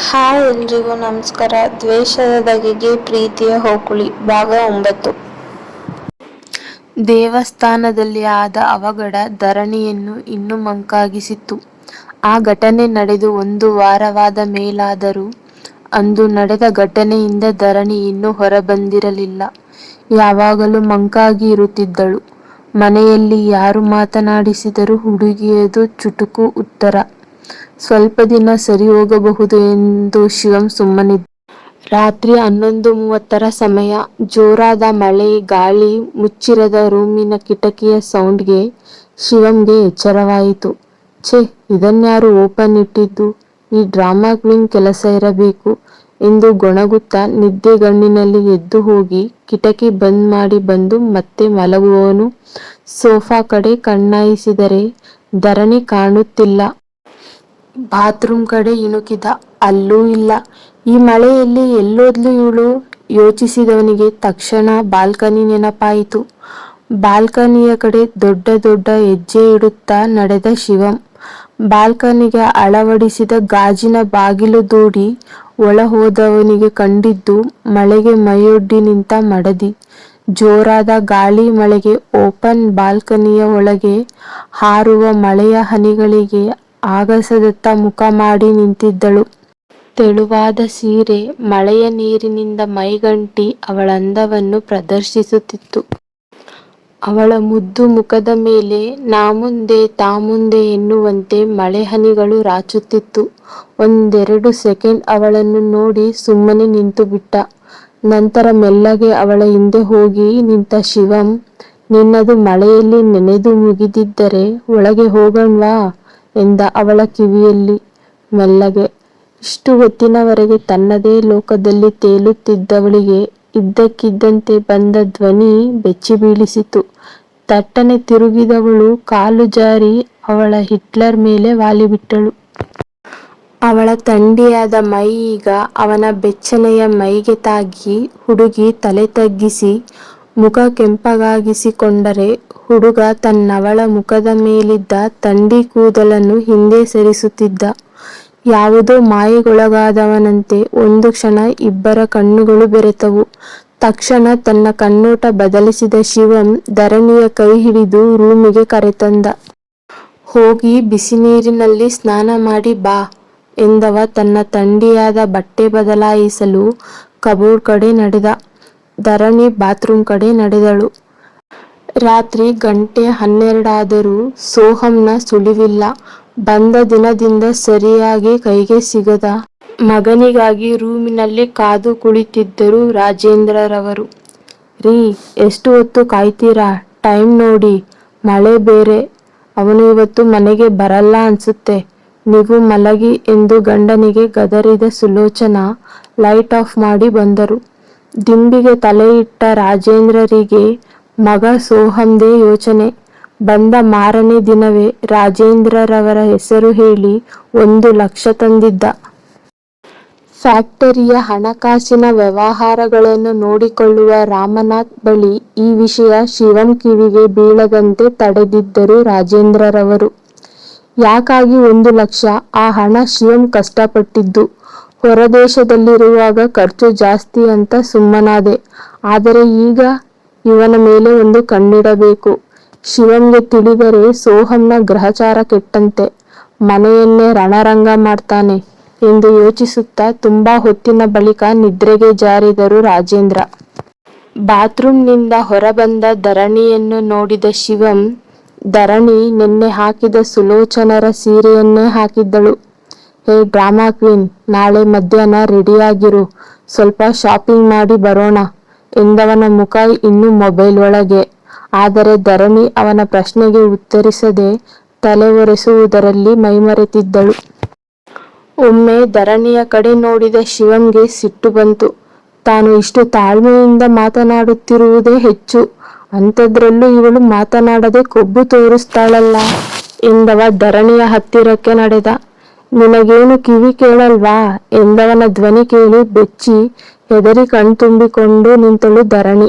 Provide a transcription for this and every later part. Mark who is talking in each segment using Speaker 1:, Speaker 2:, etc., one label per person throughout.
Speaker 1: Hi ಎಲ್ರಿಗೂ ನಮಸ್ಕಾರ. ದ್ವೇಷದ ಬಗೆಗೆ ಪ್ರೀತಿಯ ಹೋಕುಳಿ, ಭಾಗ ಒಂಬತ್ತು. ದೇವಸ್ಥಾನದಲ್ಲಿ ಆದ ಅವಘಡ ಧರಣಿಯನ್ನು ಇನ್ನೂ ಮಂಕಾಗಿಸಿತ್ತು. ಆ ಘಟನೆ ನಡೆದು ಒಂದು ವಾರವಾದ ಮೇಲಾದರೂ, ಅಂದು ನಡೆದ ಘಟನೆಯಿಂದ ಧರಣಿ ಇನ್ನೂ ಹೊರಬಂದಿರಲಿಲ್ಲ. ಯಾವಾಗಲೂ ಮಂಕಾಗಿ ಇರುತ್ತಿದ್ದಳು. ಮನೆಯಲ್ಲಿ ಯಾರು ಮಾತನಾಡಿಸಿದರೂ ಹುಡುಗಿಯದು ಚುಟುಕು ಉತ್ತರ. ಸ್ವಲ್ಪ ದಿನ ಸರಿ ಹೋಗಬಹುದು ಎಂದು ಶಿವಂ ಸುಮ್ಮನಿದ್ದ. ರಾತ್ರಿ ಹನ್ನೊಂದು ಮೂವತ್ತರ ಸಮಯ ಜೋರಾದ ಮಳೆ, ಗಾಳಿ ಮುಚ್ಚಿರದ ರೂಮಿನ ಕಿಟಕಿಯ ಸೌಂಡ್ಗೆ ಶಿವಂಗೆ ಎಚ್ಚರವಾಯಿತು. ಛೇ, ಇದನ್ಯಾರು ಓಪನ್ ಇಟ್ಟಿದ್ದು? ಈ ಡ್ರಾಮಾ ಕ್ವೀನ್ ಕೆಲಸ ಇರಬೇಕು ಎಂದು ಗೊಣಗುತ್ತಾ ನಿದ್ದೆಗಣ್ಣಿನಲ್ಲಿ ಎದ್ದು ಹೋಗಿ ಕಿಟಕಿ ಬಂದ್ ಮಾಡಿ ಬಂದು ಮತ್ತೆ ಮಲಗುವವನು ಸೋಫಾ ಕಡೆ ಕಣ್ಣಾಯಿಸಿದರೆ ಧರಣಿ ಕಾಣುತ್ತಿಲ್ಲ. ಬಾತ್ರೂಮ್ ಕಡೆ ಇಣುಕಿದ, ಅಲ್ಲೂ ಇಲ್ಲ. ಈ ಮಳೆಯಲ್ಲಿ ಎಲ್ಲೋದ್ಲು ಇವಳು? ಯೋಚಿಸಿದವನಿಗೆ ತಕ್ಷಣ ಬಾಲ್ಕನಿ ನೆನಪಾಯಿತು. ಬಾಲ್ಕನಿಯ ಕಡೆ ದೊಡ್ಡ ದೊಡ್ಡ ಹೆಜ್ಜೆ ಇಡುತ್ತಾ ನಡೆದ ಶಿವಂ. ಬಾಲ್ಕನಿಗೆ ಅಳವಡಿಸಿದ ಗಾಜಿನ ಬಾಗಿಲು ದೂಡಿ ಒಳ ಹೋದವನಿಗೆ ಕಂಡಿದ್ದು ಮಳೆಗೆ ಮೈಯೊಡ್ಡಿ ನಿಂತ ಮಡದಿ. ಜೋರಾದ ಗಾಳಿ ಮಳೆಗೆ ಓಪನ್ ಬಾಲ್ಕನಿಯ ಒಳಗೆ ಹಾರುವ ಮಳೆಯ ಹನಿಗಳಿಗೆ ಆಗಸದತ್ತ ಮುಖ ಮಾಡಿ ನಿಂತಿದ್ದಳು. ತೆಳುವಾದ ಸೀರೆ ಮಳೆಯ ನೀರಿನಿಂದ ಮೈಗಂಟಿ ಅವಳ ಅಂದವನ್ನು ಪ್ರದರ್ಶಿಸುತ್ತಿತ್ತು. ಅವಳ ಮುದ್ದು ಮುಖದ ಮೇಲೆ ನಾ ಮುಂದೆ, ತಾ ಮುಂದೆ ಎನ್ನುವಂತೆ ಮಳೆಹನಿಗಳು ರಾಚುತ್ತಿತ್ತು. ಒಂದೆರಡು ಸೆಕೆಂಡ್ ಅವಳನ್ನು ನೋಡಿ ಸುಮ್ಮನೆ ನಿಂತು ಬಿಟ್ಟ. ನಂತರ ಮೆಲ್ಲಗೆ ಅವಳ ಹಿಂದೆ ಹೋಗಿ ನಿಂತ ಶಿವಂ, ನಿನ್ನದು ಮಳೆಯಲ್ಲಿ ನೆನೆದು ಮುಗಿದಿದ್ದರೆ ಒಳಗೆ ಹೋಗಣ್ವಾ? ಎಂದ ಅವಳ ಕಿವಿಯಲ್ಲಿ ಮೆಲ್ಲಗೆ. ಇಷ್ಟು ಹೊತ್ತಿನವರೆಗೆ ತನ್ನದೇ ಲೋಕದಲ್ಲಿ ತೇಲುತ್ತಿದ್ದವಳಿಗೆ ಇದ್ದಕ್ಕಿದ್ದಂತೆ ಬಂದ ಧ್ವನಿ ಬೆಚ್ಚಿ ಬೀಳಿಸಿತು. ತಟ್ಟನೆ ತಿರುಗಿದವಳು ಕಾಲು ಜಾರಿ ಅವಳ ಹಿಟ್ಲರ್ ಮೇಲೆ ವಾಲಿಬಿಟ್ಟಳು. ಅವಳ ತಂಡಿಯಾದ ಮೈ ಈಗ ಅವನ ಬೆಚ್ಚನೆಯ ಮೈಗೆ ತಾಗಿ ಹುಡುಗಿ ತಲೆ ತಗ್ಗಿಸಿ ಮುಖ ಕೆಂಪಗಾಗಿಸಿಕೊಂಡರೆ ಹುಡುಗ ತನ್ನವಳ ಮುಖದ ಮೇಲಿದ್ದ ತಂಡಿ ಕೂದಲನ್ನು ಹಿಂದೆ ಸರಿಸುತ್ತಿದ್ದ. ಯಾವುದೋ ಮಾಯೆಗೊಳಗಾದವನಂತೆ ಒಂದು ಕ್ಷಣ ಇಬ್ಬರ ಕಣ್ಣುಗಳು ಬೆರೆತವು. ತಕ್ಷಣ ತನ್ನ ಕಣ್ಣೋಟ ಬದಲಿಸಿದ ಶಿವಂ ಧರಣಿಯ ಕೈ ಹಿಡಿದು ರೂಮಿಗೆ ಕರೆತಂದ. ಹೋಗಿ ಬಿಸಿನೀರಿನಲ್ಲಿ ಸ್ನಾನ ಮಾಡಿ ಬಾ ಎಂದವ ತನ್ನ ತಂಡಿಯಾದ ಬಟ್ಟೆ ಬದಲಾಯಿಸಲು ಕಬೋರ್ಡ್ ಕಡೆ ನಡೆದ. ಧರಣಿ ಬಾತ್ರೂಮ್ ಕಡೆ ನಡೆದಳು. ರಾತ್ರಿ ಗಂಟೆ ಹನ್ನೆರಡಾದರೂ ಸೋಹಂನ ಸುಳಿವಿಲ್ಲ. ಬಂದ ದಿನದಿಂದ ಸರಿಯಾಗಿ ಕೈಗೆ ಸಿಗದ. ಮಗನಿಗಾಗಿ ರೂಮಿನಲ್ಲಿ ಕಾದು ಕುಳಿತಿದ್ದರು ರಾಜೇಂದ್ರರವರು. ರೀ, ಎಷ್ಟು ಹೊತ್ತು ಕಾಯ್ತೀರಾ? ಟೈಮ್ ನೋಡಿ. ಮಳೆ ಬೇರೆ. ಅವನು ಇವತ್ತು ಮನೆಗೆ ಬರಲ್ಲ ಅನ್ಸುತ್ತೆ. ನೀವು ಮಲಗಿ ಎಂದು ಗಂಡನಿಗೆ ಗದರಿದ ಸುಲೋಚನಾ ಲೈಟ್ ಆಫ್ ಮಾಡಿ ಬಂದರು. ದಿಂಬಿಗೆ ತಲೆ ಇಟ್ಟ ರಾಜೇಂದ್ರರಿಗೆ ಮಗ ಸೋಹಂದೇ ಯೋಚನೆ. ಬಂದ ಮಾರನೇ ದಿನವೇ ರಾಜೇಂದ್ರರವರ ಹೆಸರು ಹೇಳಿ ಒಂದು ಲಕ್ಷ ತಂದಿದ್ದ. ಫ್ಯಾಕ್ಟರಿಯ ಹಣಕಾಸಿನ ವ್ಯವಹಾರಗಳನ್ನು ನೋಡಿಕೊಳ್ಳುವ ರಾಮನಾಥ್ ಬಳಿ ಈ ವಿಷಯ ಶಿವಂ ಕಿವಿಗೆ ಬೀಳದಂತೆ ತಡೆದಿದ್ದರು ರಾಜೇಂದ್ರರವರು. ಯಾಕಾಗಿ ಒಂದು ಲಕ್ಷ? ಆ ಹಣ ಶಿವಂ ಕಷ್ಟಪಟ್ಟಿದ್ದು. ಹೊರದೇಶದಲ್ಲಿರುವಾಗ ಖರ್ಚು ಜಾಸ್ತಿ ಅಂತ ಸುಮ್ಮನಾದೆ. ಆದರೆ ಈಗ ಇವನ ಮೇಲೆ ಒಂದು ಕಣ್ಣಿಡಬೇಕು. ಶಿವಂಗೆ ತಿಳಿದರೆ ಸೋಹಂನ ಗ್ರಹಚಾರ ಕೆಟ್ಟಂತೆ. ಮನೆಯನ್ನೇ ರಣರಂಗ ಮಾಡ್ತಾನೆ ಎಂದು ಯೋಚಿಸುತ್ತಾ ತುಂಬಾ ಹೊತ್ತಿನ ಬಳಿಕ ನಿದ್ರೆಗೆ ಜಾರಿದರು ರಾಜೇಂದ್ರ. ಬಾತ್ರೂಮ್ನಿಂದ ಹೊರಬಂದ ಧರಣಿಯನ್ನು ನೋಡಿದ ಶಿವಂ, ಧರಣಿ, ನಿನ್ನೆ ಹಾಕಿದ ಸುಲೋಚನರ ಸೀರೆಯನ್ನೇ ಹಾಕಿದ್ದಳು. ಹೇ ಡ್ರಾಮಾ ಕ್ವೀನ್, ನಾಳೆ ಮಧ್ಯಾಹ್ನ ರೆಡಿಯಾಗಿರು. ಸ್ವಲ್ಪ ಶಾಪಿಂಗ್ ಮಾಡಿ ಬರೋಣ. ಎಂದವನ ಮುಖ ಇನ್ನೂ ಮೊಬೈಲ್ ಒಳಗೆ. ಆದರೆ ಧರಣಿ ಅವನ ಪ್ರಶ್ನೆಗೆ ಉತ್ತರಿಸದೆ ತಲೆ ಒರೆಸುವುದರಲ್ಲಿ ಮೈಮರೆತಿದ್ದಳು. ಒಮ್ಮೆ ಧರಣಿಯ ಕಡೆ ನೋಡಿದ ಶಿವಂಗೆ ಸಿಟ್ಟು ಬಂತು. ತಾನು ಇಷ್ಟು ತಾಳ್ಮೆಯಿಂದ ಮಾತನಾಡುತ್ತಿರುವುದೇ ಹೆಚ್ಚು. ಅಂಥದ್ರಲ್ಲೂ ಇವಳು ಮಾತನಾಡದೆ ಕೊಬ್ಬು ತೋರಿಸ್ತಾಳಲ್ಲ ಎಂದವ ಧರಣಿಯ ಹತ್ತಿರಕ್ಕೆ ನಡೆದ. ನಿನಗೇನು ಕಿವಿ ಕೇಳಲ್ವಾ ಎಂದವನ ಧ್ವನಿ ಕೇಳಿ ಬೆಚ್ಚಿ ಹೆದರಿ ಕಣ್ತುಂಬಿಕೊಂಡು ನಿಂತಳು ಧರಣಿ.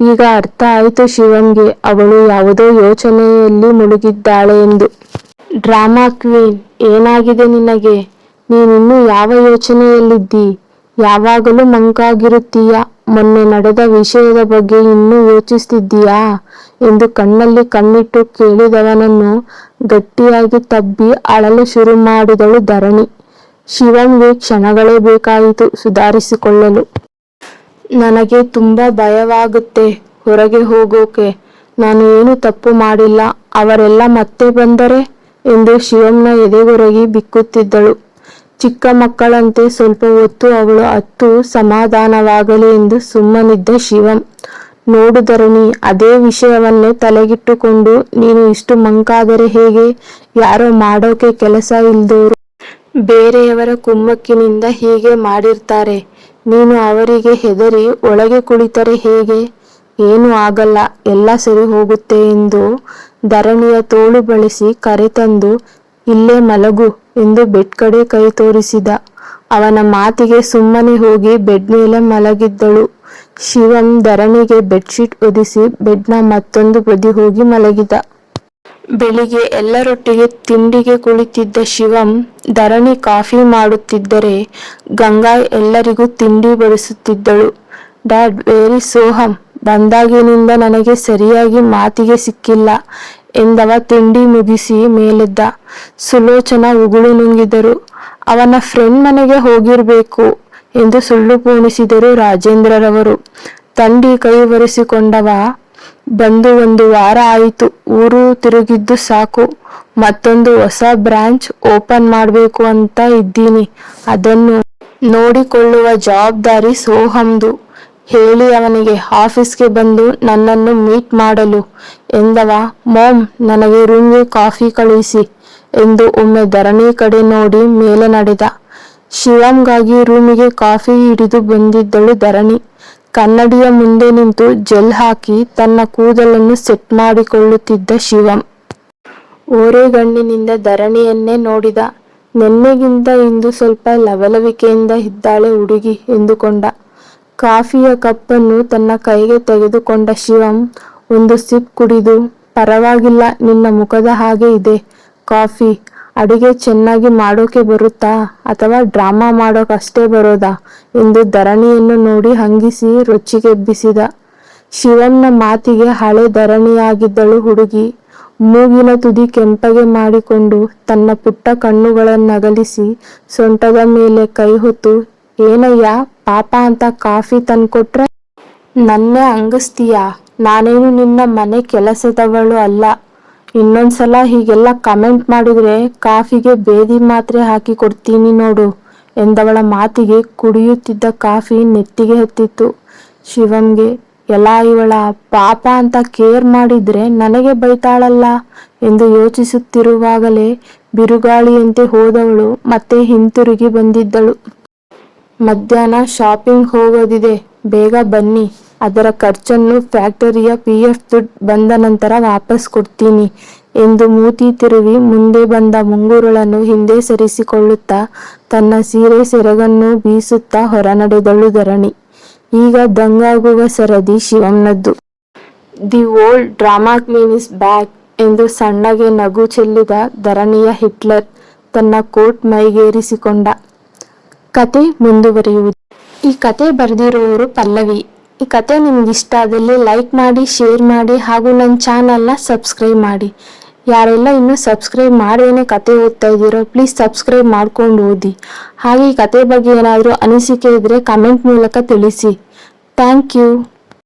Speaker 1: ಈಗ ಅರ್ಥ ಆಯಿತು ಶಿವಂಗೆ, ಅವಳು ಯಾವುದೋ ಯೋಚನೆಯಲ್ಲಿ ಮುಳುಗಿದ್ದಾಳೆ ಎಂದು. ಡ್ರಾಮಾ ಕ್ವೀನ್, ಏನಾಗಿದೆ ನಿನಗೆ? ನೀನಿನ್ನು ಯಾವ ಯೋಚನೆಯಲ್ಲಿದ್ದಿ? ಯಾವಾಗಲೂ ಮಂಕಾಗಿರುತ್ತೀಯ? ಮೊನ್ನೆ ನಡೆದ ವಿಷಯದ ಬಗ್ಗೆ ಇನ್ನೂ ಯೋಚಿಸ್ತಿದ್ದೀಯಾ? ಎಂದು ಕಣ್ಣಲ್ಲಿ ಕಣ್ಣಿಟ್ಟು ಕೇಳಿದವನನ್ನು ಗಟ್ಟಿಯಾಗಿ ತಬ್ಬಿ ಅಳಲು ಶುರು ಮಾಡಿದಳು ಧರಣಿ. ಶಿವಂಗೆ ಕ್ಷಣಗಳೇ ಬೇಕಾಯಿತು ಸುಧಾರಿಸಿಕೊಳ್ಳಲು. ನನಗೆ ತುಂಬ ಭಯವಾಗುತ್ತೆ ಹೊರಗೆ ಹೋಗೋಕೆ. ನಾನು ಏನು ತಪ್ಪು ಮಾಡಿಲ್ಲ. ಅವರೆಲ್ಲ ಮತ್ತೆ ಬಂದರೆ? ಎಂದು ಶಿವಂನ ಎದೆಗೊರಗಿ ಬಿಕ್ಕುತ್ತಿದ್ದಳು. ಚಿಕ್ಕ ಮಕ್ಕಳಂತೆ ಸ್ವಲ್ಪ ಹೊತ್ತು ಅವಳು ಅತ್ತು ಸಮಾಧಾನವಾಗಲಿ ಎಂದು ಸುಮ್ಮನಿದ್ದ ಶಿವಂ ನೋಡುದರಣಿ ಅದೇ ವಿಷಯವನ್ನೇ ತಲೆಗಿಟ್ಟುಕೊಂಡು, ನೀನು ಇಷ್ಟು ಮಂಕಾದರೆ ಹೇಗೆ? ಯಾರೋ ಮಾಡೋಕೆ ಕೆಲಸ ಇಲ್ದೋರು. ಬೇರೆಯವರ ಕುಮ್ಮಕ್ಕಿನಿಂದ ಹೀಗೆ ಮಾಡಿರ್ತಾರೆ, ನೀನು ಅವರಿಗೆ ಹೆದರಿ ಒಳಗೆ ಕುಳಿತರೆ ಹೇಗೆ? ಏನೂ ಆಗಲ್ಲ, ಎಲ್ಲ ಸರಿ ಹೋಗುತ್ತೆ ಎಂದು ಧರಣಿಯ ತೋಳು ಬಳಸಿ ಕರೆತಂದು, ಇಲ್ಲೇ ಮಲಗು ಎಂದು ಬೆಡ್ ಕಡೆ ಕೈ ತೋರಿಸಿದ. ಅವನ ಮಾತಿಗೆ ಸುಮ್ಮನೆ ಹೋಗಿ ಬೆಡ್ ಮೇಲೆ ಮಲಗಿದ್ದಳು. ಶಿವಂ ಧರಣಿಗೆ ಬೆಡ್ಶೀಟ್ ಒದಿಸಿ ಬೆಡ್ನ ಮತ್ತೊಂದು ಬದಿ ಹೋಗಿ ಮಲಗಿದ. ಬೆಳಿಗ್ಗೆ ಎಲ್ಲರೊಟ್ಟಿಗೆ ತಿಂಡಿಗೆ ಕುಳಿತಿದ್ದ ಶಿವಂ, ಧರಣಿ ಕಾಫಿ ಮಾಡುತ್ತಿದ್ದರೆ ಗಂಗಾ ಎಲ್ಲರಿಗೂ ತಿಂಡಿ ಬಡಿಸುತ್ತಿದ್ದಳು. ಡ್ಯಾಡ್, ವೇರಿ ಸೋಹಂ. ಬಂದಾಗಿನಿಂದ ನನಗೆ ಸರಿಯಾಗಿ ಮಾತಿಗೆ ಸಿಕ್ಕಿಲ್ಲ ಎಂದವ ತಿಂಡಿ ಮುಗಿಸಿ ಮೇಲೆದ್ದ. ಸುಲೋಚನ ಉಗುಳು ನುಂಗಿದರು. ಅವನ ಫ್ರೆಂಡ್ ಮನೆಗೆ ಹೋಗಿರಬೇಕು ಎಂದು ಸುಳ್ಳು ಪೋಣಿಸಿದರು ರಾಜೇಂದ್ರರವರು. ತಂಡಿ ಕೈ ಒರೆಸಿಕೊಂಡವ ಬಂದು ಒಂದು ವಾರ ಆಯಿತು. ಊರು ತಿರುಗಿದ್ದು ಸಾಕು. ಮತ್ತೊಂದು ಹೊಸ ಬ್ರಾಂಚ್ ಓಪನ್ ಮಾಡಬೇಕು ಅಂತ ಇದ್ದೀನಿ. ಅದನ್ನು ನೋಡಿಕೊಳ್ಳುವ ಜವಾಬ್ದಾರಿ ಸೋಹಮ್ದು. ಹೇಳಿ ಅವನಿಗೆ ಆಫೀಸ್ಗೆ ಬಂದು ನನ್ನನ್ನು ಮೀಟ್ ಮಾಡಲು. ಎಂದವ, ಮೋಮ್, ನನಗೆ ರೂಮ್ಗೆ ಕಾಫಿ ಕಳುಹಿಸಿ ಎಂದು ಒಮ್ಮೆ ಧರಣಿ ಕಡೆ ನೋಡಿ ಮೇಲೆ ನಡೆದ. ಶಿವಂಗಾಗಿ ರೂಮಿಗೆ ಕಾಫಿ ಹಿಡಿದು ಬಂದಿದ್ದಳು ಧರಣಿ. ಕನ್ನಡಿಯ ಮುಂದೆ ನಿಂತು ಜೆಲ್ ಹಾಕಿ ತನ್ನ ಕೂದಲನ್ನು ಸೆಟ್ ಮಾಡಿಕೊಳ್ಳುತ್ತಿದ್ದ ಶಿವಂ. ಓರೆಗಣ್ಣಿನಿಂದ ಧರಣಿಯನ್ನೇ ನೋಡಿದ. ನೆನ್ನೆಗಿಂತ ಇಂದು ಸ್ವಲ್ಪ ಲವಲವಿಕೆಯಿಂದ ಇದ್ದಾಳೆ ಹುಡುಗಿ ಎಂದುಕೊಂಡ. ಕಾಫಿಯ ಕಪ್ಪನ್ನು ತನ್ನ ಕೈಗೆ ತೆಗೆದುಕೊಂಡ ಶಿವಂ ಒಂದು ಸಿಪ್ ಕುಡಿದು, ಪರವಾಗಿಲ್ಲ ನಿನ್ನ ಮುಖದ ಹಾಗೆ ಇದೆ, ಕಾಫಿ. ಅಡಿಗೆ ಚೆನ್ನಾಗಿ ಮಾಡೋಕೆ ಬರುತ್ತಾ? ಅಥವಾ ಡ್ರಾಮಾ ಮಾಡೋಕಷ್ಟೇ ಬರೋದಾ? ಎಂದು ಧರಣಿಯನ್ನು ನೋಡಿ ಹಂಗಿಸಿ ರೊಚ್ಚಿಗೆಬ್ಬಿಸಿದ ಶಿವಣ್ಣ ಮಾತಿಗೆ ಹಳೆ ಧರಣಿಯಾಗಿದ್ದಳು ಹುಡುಗಿ. ಮೂಗಿನ ತುದಿ ಕೆಂಪಗೆ ಮಾಡಿಕೊಂಡು ತನ್ನ ಪುಟ್ಟ ಕಣ್ಣುಗಳನ್ನಗಲಿಸಿ ಸೊಂಟದ ಮೇಲೆ ಕೈ ಹೊತ್ತು, ಏನಯ್ಯ, ಪಾಪ ಅಂತ ಕಾಫಿ ತಂದ್ಕೊಟ್ರೆ? ನನ್ನೇ ಅಂಗಸ್ತೀಯ? ನಾನೇನು ನಿನ್ನ ಮನೆ ಕೆಲಸದವಳು ಅಲ್ಲ. ಇನ್ನೊಂದ್ಸಲ ಹೀಗೆಲ್ಲ ಕಮೆಂಟ್ ಮಾಡಿದ್ರೆ ಕಾಫಿಗೆ ಬೇದಿ ಮಾತ್ರೆ ಹಾಕಿ ಕೊಡ್ತೀನಿ ನೋಡು ಎಂದವಳ ಮಾತಿಗೆ ಕುಡಿಯುತ್ತಿದ್ದ ಕಾಫಿ ನೆತ್ತಿಗೆ ಹತ್ತಿತ್ತು. ಶಿವಂಗೆ ಎಲ್ಲ ಇವಳ ಪಾಪ ಅಂತ ಕೇರ್ ಮಾಡಿದ್ರೆ ನನಗೆ ಬೈತಾಳಲ್ಲ? ಎಂದು ಯೋಚಿಸುತ್ತಿರುವಾಗಲೇ ಬಿರುಗಾಳಿಯಂತೆ ಹೋದವಳು ಮತ್ತೆ ಹಿಂತಿರುಗಿ ಬಂದಿದ್ದಳು. ಮಧ್ಯಾಹ್ನ ಶಾಪಿಂಗ್ ಹೋಗೋದಿದೆ, ಬೇಗ ಬನ್ನಿ. ಅದರ ಖರ್ಚನ್ನು ಫ್ಯಾಕ್ಟರಿಯ ಪಿ ಎಫ್ ದುಡ್ಡು ಬಂದ ನಂತರ ವಾಪಸ್ ಕೊಡ್ತೀನಿ ಎಂದು ಮೂತಿ ತಿರುವಿ ಮುಂದೆ ಬಂದ ಮುಂಗುರುಳನ್ನು ಹಿಂದೆ ಸರಿಸಿಕೊಳ್ಳುತ್ತಾ ತನ್ನ ಸೀರೆ ಸೆರಗನ್ನು ಬೀಸುತ್ತಾ ಹೊರನಡೆದಳು ಧರಣಿ. ಈಗ ದಂಗಾಗುವ ಸರದಿ ಶಿವಂನದ್ದು. The old drama queen is back ಎಂದು ಸಣ್ಣಗೆ ನಗು ಚೆಲ್ಲಿದ ಧರಣಿಯ ಹಿಟ್ಲರ್ ತನ್ನ ಕೋಟ್ ಮೈಗೇರಿಸಿಕೊಂಡ. ಕತೆ ಮುಂದುವರಿಯುವುದು. ಈ ಕತೆ ಬರೆದಿರುವವರು ಪಲ್ಲವಿ. ಈ ಕತೆ ನಿಮ್ಗೆ ಇಷ್ಟ ಆದಲ್ಲಿ ಲೈಕ್ ಮಾಡಿ ಶೇರ್ ಮಾಡಿ ಹಾಗೂ ನನ್ನ ಚಾನಲ್ನ ಸಬ್ಸ್ಕ್ರೈಬ್ ಮಾಡಿ. ಯಾರೆಲ್ಲ ಇನ್ನೂ ಸಬ್ಸ್ಕ್ರೈಬ್ ಮಾಡದೇನೆ ಕತೆ ಓದ್ತಾ ಇದ್ದೀರೋ ಪ್ಲೀಸ್ ಸಬ್ಸ್ಕ್ರೈಬ್ ಮಾಡ್ಕೊಂಡು ಓದಿ. ಹಾಗೆ ಈ ಕತೆ ಬಗ್ಗೆ ಏನಾದರೂ ಅನಿಸಿಕೆ ಇದ್ದರೆ ಕಮೆಂಟ್ ಮೂಲಕ ತಿಳಿಸಿ. Thank you